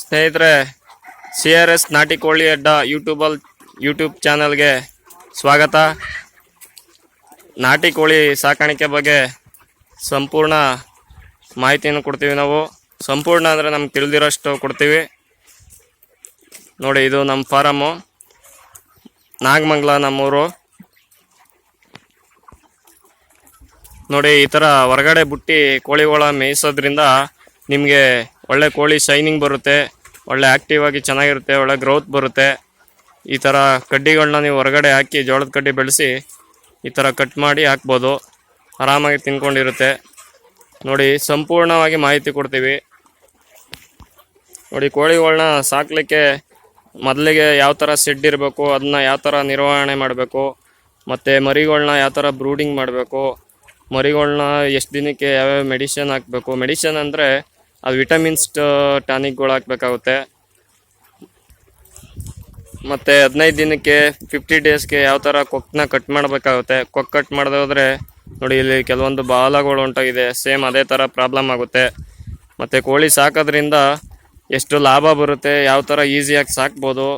ಸ್ನೇಹಿತರೆ C R S ನಾಟಿ ಕೋಳಿ ಅಡ್ಡ ಯೂಟ್ಯೂಬಲ್ ಯೂಟ್ಯೂಬ್ ಚಾನಲ್ಗೆ ಸ್ವಾಗತ. ನಾಟಿ ಕೋಳಿ ಸಾಕಾಣಿಕೆ ಬಗ್ಗೆ ಸಂಪೂರ್ಣ ಮಾಹಿತಿಯನ್ನು ಕೊಡ್ತೀವಿ ನಾವು. ಸಂಪೂರ್ಣ ಅಂದರೆ ನಮ್ಗೆ ತಿಳಿದಿರೋಷ್ಟು ಕೊಡ್ತೀವಿ. ನೋಡಿ, ಇದು ನಮ್ಮ ಫಾರಮ್ಮು ನಾಗಮಂಗಲ ನಮ್ಮೂರು. ನೋಡಿ, ಈ ಥರ ಹೊರಗಡೆ ಬುಟ್ಟಿ ಕೋಳಿಗಳ ಮೇಯಿಸೋದ್ರಿಂದ ನಿಮಗೆ ಒಳ್ಳೆ ಕೋಳಿ ಶೈನಿಂಗ್ ಬರುತ್ತೆ, ಒಳ್ಳೆ ಆಕ್ಟಿವ್ ಆಗಿ ಚೆನ್ನಾಗಿರುತ್ತೆ, ಒಳ್ಳೆ ಗ್ರೋತ್ ಬರುತ್ತೆ. ಈ ಥರ ಕಡ್ಡಿಗಳನ್ನ ನೀವು ಹೊರಗಡೆ ಹಾಕಿ ಜೋಳದ ಕಡ್ಡಿ ಬೆಳೆಸಿ ಈ ಥರ ಕಟ್ ಮಾಡಿ ಹಾಕ್ಬೋದು. ಆರಾಮಾಗಿ ತಿನ್ಕೊಂಡಿರುತ್ತೆ. ನೋಡಿ, ಸಂಪೂರ್ಣವಾಗಿ ಮಾಹಿತಿ ಕೊಡ್ತೀವಿ. ನೋಡಿ ಕೋಳಿಗಳನ್ನ ಸಾಕಲಿಕ್ಕೆ ಮೊದಲಿಗೆ ಯಾವ ಥರ ಸೆಡ್ ಇರಬೇಕು ಅದನ್ನ ಯಾವ ಥರ ನಿರ್ವಹಣೆ ಮಾಡಬೇಕು, ಮತ್ತು ಮರಿಗಳನ್ನ ಯಾವ ಥರ ಬ್ರೂಡಿಂಗ್ ಮಾಡಬೇಕು ಮರಿಗಳನ್ನ ಎಷ್ಟು ದಿನಕ್ಕೆ ಯಾವ್ಯಾವ ಮೆಡಿಷನ್ ಹಾಕಬೇಕು. ಮೆಡಿಷನ್ ಅಂದರೆ ಅದು ವಿಟಮಿನ್ಸ್ ಟಾನಿಕ್ಗಳು ಹಾಕಬೇಕಾಗುತ್ತೆ. ಮತ್ತು ಹದಿನೈದು ದಿನಕ್ಕೆ ಫಿಫ್ಟಿ ಡೇಸ್ಗೆ ಯಾವ ಥರ ಕೊಕ್ಕನ್ನ ಕಟ್ ಮಾಡಬೇಕಾಗುತ್ತೆ. ಕೊಕ್ ಕಟ್ ಮಾಡಿದ್ರೆ ನೋಡಿ, ಇಲ್ಲಿ ಕೆಲವೊಂದು ಬಾಲಗಳು ಉಂಟಾಗಿದೆ. ಸೇಮ್ ಅದೇ ಥರ ಪ್ರಾಬ್ಲಮ್ ಆಗುತ್ತೆ. ಮತ್ತು ಕೋಳಿ ಸಾಕೋದ್ರಿಂದ ಎಷ್ಟು ಲಾಭ ಬರುತ್ತೆ, ಯಾವ ಥರ ಈಸಿಯಾಗಿ ಸಾಕ್ಬೋದು,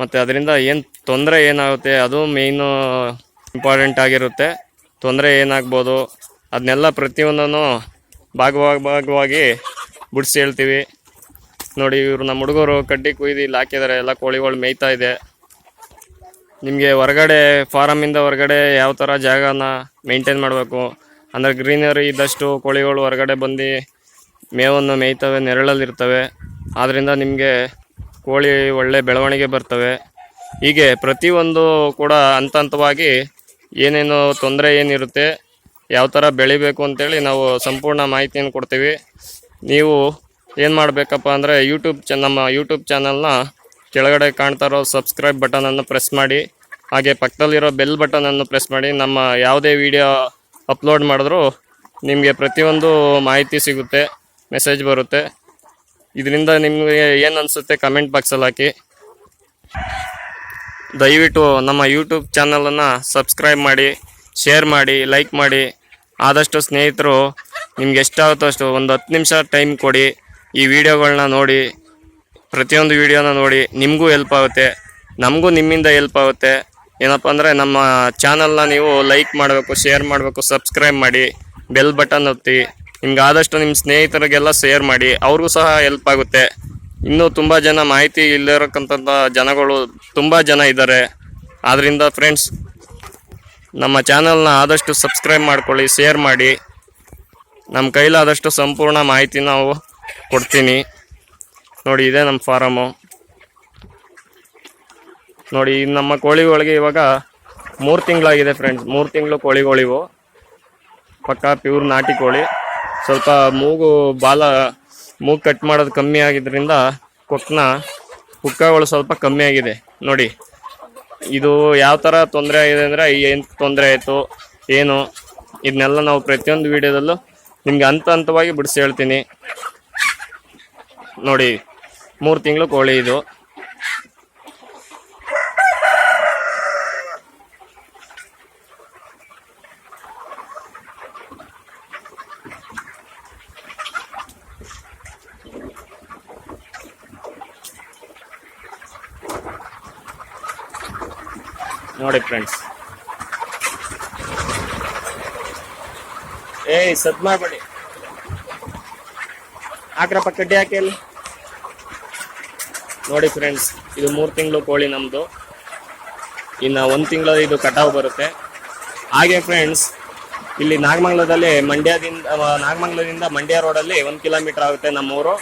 ಮತ್ತು ಅದರಿಂದ ಏನು ತೊಂದರೆ ಏನಾಗುತ್ತೆ, ಅದು ಮೇಯ್ನು ಇಂಪಾರ್ಟೆಂಟ್ ಆಗಿರುತ್ತೆ. ತೊಂದರೆ ಏನಾಗ್ಬೋದು, ಅದನ್ನೆಲ್ಲ ಪ್ರತಿಯೊಂದನ್ನು ಭಾಗವಾಗಿ ಭಾಗವಾಗಿ ಬಿಡಿಸಿ ಹೇಳ್ತೀವಿ. ನೋಡಿ ಇವರು ನಮ್ಮ ಹುಡುಗರು ಕಡ್ಡಿ ಕುಯ್ದು ಇಲ್ಲಿ ಹಾಕಿದ್ದಾರೆ ಎಲ್ಲ ಕೋಳಿಗಳು ಮೇಯ್ತಾ ಇದೆ. ನಿಮಗೆ ಹೊರಗಡೆ ಫಾರಮಿಂದ ಹೊರಗಡೆ ಯಾವ ಥರ ಜಾಗನ ಮೇಂಟೈನ್ ಮಾಡಬೇಕು? ಅಂದರೆ ಗ್ರೀನರಿ ಇದ್ದಷ್ಟು ಕೋಳಿಗಳು ಹೊರಗಡೆ ಬಂದು ಮೇವನ್ನು ಮೇಯ್ತವೆ ನೆರಳಲ್ಲಿರ್ತವೆ ಆದ್ದರಿಂದ ನಿಮಗೆ ಕೋಳಿ ಒಳ್ಳೆ ಬೆಳವಣಿಗೆ ಬರ್ತವೆ. ಹೀಗೆ ಪ್ರತಿಯೊಂದು ಕೂಡ ಹಂತ ಹಂತವಾಗಿ ಏನೇನು ತೊಂದರೆ ಏನಿರುತ್ತೆ, ಯಾವ ಥರ ಬೆಳಿಬೇಕು ಅಂತೇಳಿ ನಾವು ಸಂಪೂರ್ಣ ಮಾಹಿತಿಯನ್ನು ಕೊಡ್ತೀವಿ. ನೀವು ಏನು ಮಾಡಬೇಕಪ್ಪ ಅಂದರೆ ಯೂಟ್ಯೂಬ್ ಚ ನಮ್ಮ ಯೂಟ್ಯೂಬ್ ಚಾನಲ್ನ ಕೆಳಗಡೆ ಕಾಣ್ತಾ ಇರೋ ಸಬ್ಸ್ಕ್ರೈಬ್ ಬಟನನ್ನು ಪ್ರೆಸ್ ಮಾಡಿ, ಹಾಗೆ ಪಕ್ಕದಲ್ಲಿರೋ ಬೆಲ್ ಬಟನನ್ನು ಪ್ರೆಸ್ ಮಾಡಿ, ನಮ್ಮ ಯಾವುದೇ ವಿಡಿಯೋ ಅಪ್ಲೋಡ್ ಮಾಡಿದ್ರೂ ನಿಮಗೆ ಪ್ರತಿಯೊಂದು ಮಾಹಿತಿ ಸಿಗುತ್ತೆ ಮೆಸೇಜ್ ಬರುತ್ತೆ. ಇದರಿಂದ ನಿಮಗೆ ಏನು ಅನಿಸುತ್ತೆ ಕಮೆಂಟ್ ಬಾಕ್ಸಲ್ಲಿ ಹಾಕಿ. ದಯವಿಟ್ಟು ನಮ್ಮ ಯೂಟ್ಯೂಬ್ ಚಾನಲನ್ನು ಸಬ್ಸ್ಕ್ರೈಬ್ ಮಾಡಿ ಶೇರ್ ಮಾಡಿ ಲೈಕ್ ಮಾಡಿ. ಆದಷ್ಟು ಸ್ನೇಹಿತರು ನಿಮ್ಗೆ ಎಷ್ಟಾಗುತ್ತೋ ಅಷ್ಟು, ಒಂದು ಹತ್ತು ನಿಮಿಷ ಟೈಮ್ ಕೊಡಿ. ಈ ವಿಡಿಯೋಗಳನ್ನ ನೋಡಿ, ಪ್ರತಿಯೊಂದು ವಿಡಿಯೋನ ನೋಡಿ, ನಿಮಗೂ ಹೆಲ್ಪ್ ಆಗುತ್ತೆ. ನಮಗೂ ನಿಮ್ಮಿಂದ ಹೆಲ್ಪ್ ಆಗುತ್ತೆ. ಏನಪ್ಪ ಅಂದರೆ, ನಮ್ಮ ಚಾನಲ್ನ ನೀವು ಲೈಕ್ ಮಾಡಬೇಕು ಶೇರ್ ಮಾಡಬೇಕು ಸಬ್ಸ್ಕ್ರೈಬ್ ಮಾಡಿ ಬೆಲ್ ಬಟನ್ ಒತ್ತಿ, ನಿಮ್ಗೆ ಆದಷ್ಟು ನಿಮ್ಮ ಸ್ನೇಹಿತರಿಗೆಲ್ಲ ಶೇರ್ ಮಾಡಿ, ಅವ್ರಿಗೂ ಸಹ ಹೆಲ್ಪ್ ಆಗುತ್ತೆ. ಇನ್ನೂ ತುಂಬ ಜನ ಮಾಹಿತಿ ಇಲ್ಲಿರಕ್ಕಂಥ ಜನಗಳು ತುಂಬ ಜನ ಇದ್ದಾರೆ. ಆದ್ದರಿಂದ ಫ್ರೆಂಡ್ಸ್ ನಮ್ಮ ಚಾನಲ್ನ ಆದಷ್ಟು ಸಬ್ಸ್ಕ್ರೈಬ್ ಮಾಡ್ಕೊಳ್ಳಿ ಶೇರ್ ಮಾಡಿ. ನಮ್ಮ ಕೈಲಾದಷ್ಟು ಸಂಪೂರ್ಣ ಮಾಹಿತಿ ನಾವು ಕೊಡ್ತೀನಿ. ನೋಡಿ, ಇದೆ ನಮ್ಮ ಫಾರಮು. ನೋಡಿ ನಮ್ಮ ಕೋಳಿಗಳಿಗೆ ಇವಾಗ ಮೂರು ತಿಂಗಳಾಗಿದೆ ಫ್ರೆಂಡ್ಸ್ ಮೂರು ತಿಂಗಳು ಕೋಳಿಗಳಿವು ಪಕ್ಕ ಪ್ಯೂರ್ ನಾಟಿ ಕೋಳಿ. ಸ್ವಲ್ಪ ಮೂಗು ಬಾಲ, ಮೂಗು ಕಟ್ ಮಾಡೋದು ಕಮ್ಮಿ ಆಗಿದ್ದರಿಂದ ಕೊಕ್ಕನ ಕುಕ್ಕಗಳು ಸ್ವಲ್ಪ ಕಮ್ಮಿ ಆಗಿದೆ. ನೋಡಿ, ಇದು ಯಾವ ಥರ ತೊಂದರೆ ಆಗಿದೆ ಅಂದರೆ, ಏನು ತೊಂದರೆ ಆಯಿತು, ಏನು ಇದನ್ನೆಲ್ಲ ನಾವು ಪ್ರತಿಯೊಂದು ವಿಡಿಯೋದಲ್ಲೂ ನಿಮ್ಗೆ ಹಂತ ಹಂತವಾಗಿ ಬಿಡಿಸಿ ಹೇಳ್ತೀನಿ. ನೋಡಿ ಮೂರು ತಿಂಗಳು ಕೋಳಿ ಇದು. ನೋಡಿ ಫ್ರೆಂಡ್ಸ್ ಏಯ್ ಸದ್ ಮಾಡ್ಬೇಡಿ. ಹಾಕ್ರಪ್ಪ ಕಡ್ಡಿ ಹಾಕಿ ಅಲ್ಲಿ. ನೋಡಿ ಫ್ರೆಂಡ್ಸ್ ಇದು ಮೂರು ತಿಂಗಳು ಕೋಳಿ ನಮ್ಮದು ಇನ್ನು ಒಂದು ತಿಂಗಳ ಇದು ಕಟಾವು ಬರುತ್ತೆ. ಹಾಗೆ ಫ್ರೆಂಡ್ಸ್ ಇಲ್ಲಿ ನಾಗಮಂಗಲದಲ್ಲಿ ಮಂಡ್ಯದಿಂದ ನಾಗಮಂಗ್ಲದಿಂದ ನಾಗಮಂಗಲದಿಂದ ಮಂಡ್ಯ ರೋಡಲ್ಲಿ ಒಂದು ಕಿಲೋಮೀಟರ್ ಆಗುತ್ತೆ ನಮ್ಮೂರು.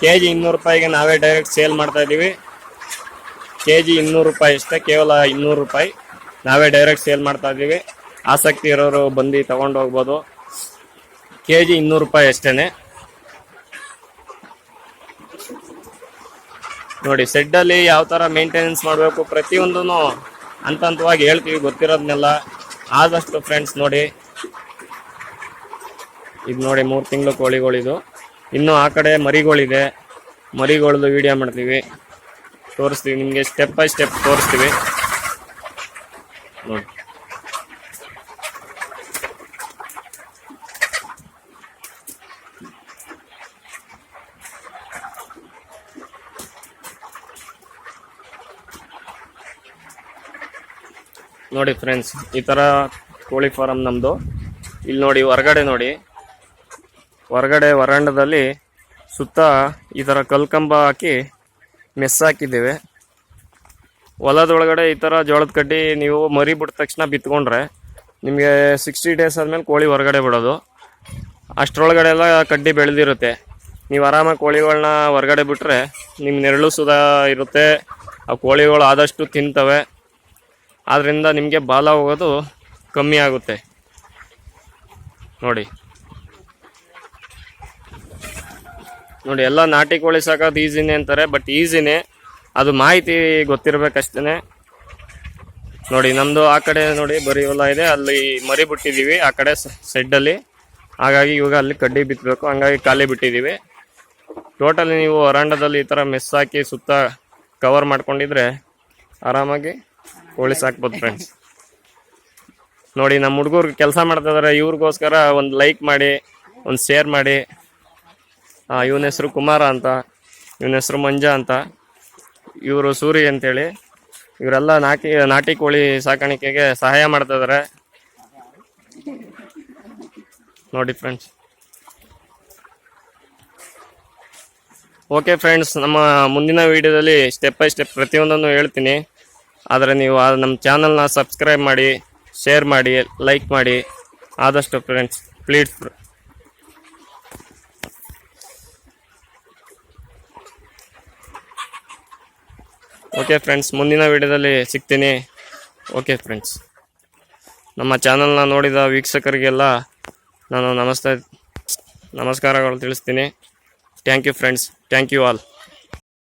ಕೆ ಜಿ ಇನ್ನೂರು ರೂಪಾಯಿಗೆ ನಾವೇ ಡೈರೆಕ್ಟ್ ಸೇಲ್ ಮಾಡ್ತಾ ಇದ್ದೀವಿ ಕೆ ಜಿ ಇನ್ನೂರು ರೂಪಾಯಿ ಅಷ್ಟೇ, ಕೇವಲ ಇನ್ನೂರು ರೂಪಾಯಿ ನಾವೇ ಡೈರೆಕ್ಟ್ ಸೇಲ್ ಮಾಡ್ತಾ ಇದ್ದೀವಿ ಆಸಕ್ತಿ ಇರೋರು ಬಂದು ತಗೊಂಡು ಹೋಗ್ಬೋದು. ಕೆ ಜಿ ಇನ್ನೂರು ರೂಪಾಯಿ ಅಷ್ಟೇನೆ. ನೋಡಿ ಸೆಡ್ಡಲ್ಲಿ ಯಾವ ಥರ ಮೇಂಟೆನೆನ್ಸ್ ಮಾಡಬೇಕು ಪ್ರತಿಯೊಂದೂ ಹಂತ ಹಂತವಾಗಿ ಹೇಳ್ತೀವಿ ಗೊತ್ತಿರೋದನ್ನೆಲ್ಲ ಆದಷ್ಟು ಫ್ರೆಂಡ್ಸ್ ನೋಡಿ. ಇದು ನೋಡಿ, ಮೂರು ತಿಂಗಳು ಕೋಳಿಗಳಿದು. ಇನ್ನು ಆ ಕಡೆ ಮರಿಗಳಿದೆ. ಮರಿಗಳದ್ದು ವಿಡಿಯೋ ಮಾಡ್ತೀವಿ. ತೋರಿಸ್ತೀವಿ, ನಿಮಗೆ ಸ್ಟೆಪ್ ಬೈ ಸ್ಟೆಪ್ ತೋರಿಸ್ತೀವಿ. ನೋಡಿ. ನೋಡಿ ಫ್ರೆಂಡ್ಸ್ ಈ ಥರ ಕೋಳಿ ಫಾರಮ್ ನಮ್ಮದು ಇಲ್ಲಿ ನೋಡಿ ಹೊರಗಡೆ ನೋಡಿ. ಹೊರಗಡೆ ವರಾಂಡದಲ್ಲಿ ಸುತ್ತ ಈ ಥರ ಕಲ್ಕಂಬ ಹಾಕಿ ಮೆಸ್ ಹಾಕಿದ್ದೇವೆ. ಹೊಲದೊಳಗಡೆ ಈ ಥರ ಜೋಳದ ಕಡ್ಡಿ ನೀವು ಮರಿ ಬಿಟ್ಟ ತಕ್ಷಣ ಬಿತ್ಕೊಂಡ್ರೆ ನಿಮಗೆ ಸಿಕ್ಸ್ಟಿ ಡೇಸ್ ಆದಮೇಲೆ ಕೋಳಿ ಹೊರಗಡೆ ಬಿಡೋದು. ಅಷ್ಟರೊಳಗಡೆ ಎಲ್ಲ ಕಡ್ಡಿ ಬೆಳೆದಿರುತ್ತೆ. ನೀವು ಆರಾಮಾಗಿ ಕೋಳಿಗಳನ್ನ ಹೊರಗಡೆ ಬಿಟ್ಟರೆ ನಿಮ್ಮ ನೆರಳು ಸುದಾ ಇರುತ್ತೆ. ಆ ಕೋಳಿಗಳು ಆದಷ್ಟು ತಿಂತವೆ. ಆದ್ದರಿಂದ ನಿಮಗೆ ಬಾಲ ಹೋಗೋದು ಕಮ್ಮಿ ಆಗುತ್ತೆ. ನೋಡಿ. ನೋಡಿ, ಎಲ್ಲ ನಾಟಿ ಕೋಳಿ ಸಾಕೋದು ಈಸಿನೇ ಅಂತಾರೆ, ಬಟ್ ಈಸಿನೇ. ಅದು ಮಾಹಿತಿ ಗೊತ್ತಿರಬೇಕಷ್ಟೇ ನೋಡಿ ನಮ್ಮದು ಆ ಕಡೆ ನೋಡಿ, ಬರೀ ಹೊಲ ಇದೆ, ಅಲ್ಲಿ ಮರಿ ಬಿಟ್ಟಿದ್ದೀವಿ, ಆ ಕಡೆ ಸೆಡ್ಡಲ್ಲಿ ಹಾಗಾಗಿ ಇವಾಗ ಅಲ್ಲಿ ಕಡ್ಡಿ ಬಿತ್ತಬೇಕು ಹಂಗಾಗಿ ಖಾಲಿ ಬಿಟ್ಟಿದ್ದೀವಿ. ಟೋಟಲಿ ನೀವು ವರಾಂಡದಲ್ಲಿ ಈ ಥರ ಮೆಸ್ ಹಾಕಿ ಸುತ್ತ ಕವರ್ ಮಾಡ್ಕೊಂಡಿದ್ರೆ ಆರಾಮಾಗಿ ಕೋಳಿ ಸಾಕ್ಬೋದು ಫ್ರೆಂಡ್ಸ್ ನೋಡಿ ನಮ್ಮ ಹುಡುಗರು ಕೆಲಸ ಮಾಡ್ತಿದ್ದಾರೆ ಇವ್ರಿಗೋಸ್ಕರ ಒಂದು ಲೈಕ್ ಮಾಡಿ, ಒಂದು ಶೇರ್ ಮಾಡಿ. ಇವನ ಹೆಸರು ಕುಮಾರ ಅಂತ, ಇವನ ಹೆಸರು ಮಂಜ ಅಂತ. ಇವರು ಸೂರಿ ಅಂತೇಳಿ, ಇವರೆಲ್ಲ ನಾಟಿ ನಾಟಿ ಕೋಳಿ ಸಾಕಾಣಿಕೆಗೆ ಸಹಾಯ ಮಾಡ್ತಾ ಇದಾರೆ ನೋಡಿ ಫ್ರೆಂಡ್ಸ್ ಓಕೆ ಫ್ರೆಂಡ್ಸ್ ನಮ್ಮ ಮುಂದಿನ ವಿಡಿಯೋದಲ್ಲಿ ಸ್ಟೆಪ್ ಬೈ ಸ್ಟೆಪ್ ಪ್ರತಿಯೊಂದನ್ನು ಹೇಳ್ತೀನಿ. ಆದರೆ ನೀವು ನಮ್ಮ ಚಾನಲ್ನ ಸಬ್ಸ್ಕ್ರೈಬ್ ಮಾಡಿ, ಶೇರ್ ಮಾಡಿ, ಲೈಕ್ ಮಾಡಿ. ಆದಷ್ಟು ಫ್ರೆಂಡ್ಸ್ ಪ್ಲೀಸ್ ಓಕೆ ಫ್ರೆಂಡ್ಸ್ ಮುಂದಿನ ವಿಡಿಯೋದಲ್ಲಿ ಸಿಗ್ತೀನಿ. ಓಕೆ ಫ್ರೆಂಡ್ಸ್ ನಮ್ಮ ಚಾನಲ್ನ ನೋಡಿದ ವೀಕ್ಷಕರಿಗೆಲ್ಲ ನಾನು ನಮಸ್ತೆ, ನಮಸ್ಕಾರಗಳು ತಿಳಿಸ್ತೀನಿ. Thank you friends thank you all